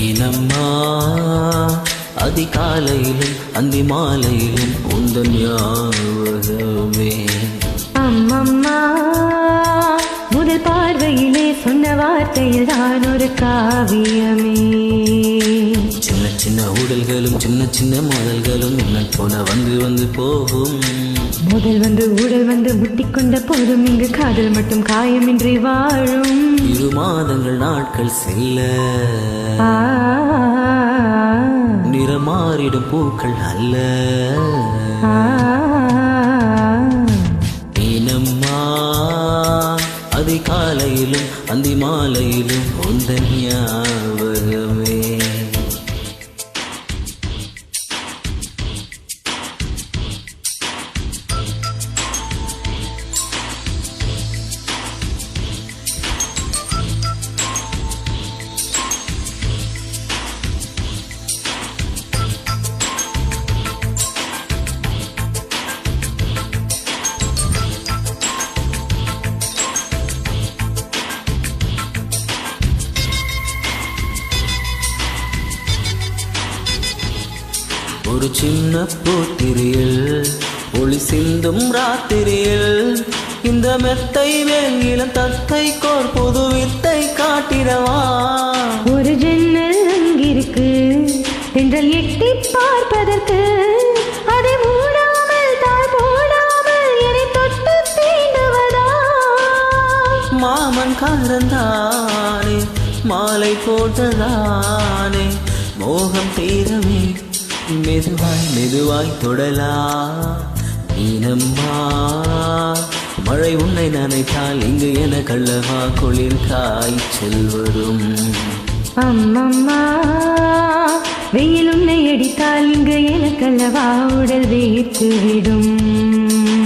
ஏனம்மா அதிகாலையிலும் அந்தி மாலையிலும் உந்தன் ஞாபகமே. அம்மம்மா முதல் பார்வையிலே சொன்ன வார்த்தையில் தான் ஒரு காவியமே. சின்ன சின்ன ஊடல்களும் சின்ன சின்ன மோதல்களும் என்ன போல வந்து வந்து போகும். முதல் வந்து ஊடல் வந்து முட்டிக்கொண்ட போதும் இங்கு காதல் மட்டும் காயமின்றி வாழும். இரு மாதங்கள் நாட்கள் செல்ல. ஆ, பூக்கள் அல்ல. ஆ, ஏனம்மா அதிகாலையிலும் அந்தி மாலையிலும் உந்தன் ஞாபகம் ஒரு சின்ன பூத்திரியில் ஒளி சிந்தும் ராத்திரியில். இந்த மெத்தை இளம் தத்தை கோர் புது வித்தை காட்டிடவா? ஒரு ஜன்னல் அங்கிருக்கு தென்றல் எட்டி பார்ப்பதற்கு. அதை மூடாமல் தாழ் போடாமல் என்னை தொட்டு தீண்டுவதா? மாமன் காரந்தானே மாலை போட்டதானே மோகம் தீரவே மெதுவாய் மெதுவாய் தொடலா மீனம்மா. மழை உன்னை நினைத்தால் இங்கு என கள்ளவா குளிர் காய்ச்சல் வரும். அம்மம்மா வெயில் உன்னை அடித்தால் இங்கு என கள்ளவா உடல் வேர்த்து விடும்.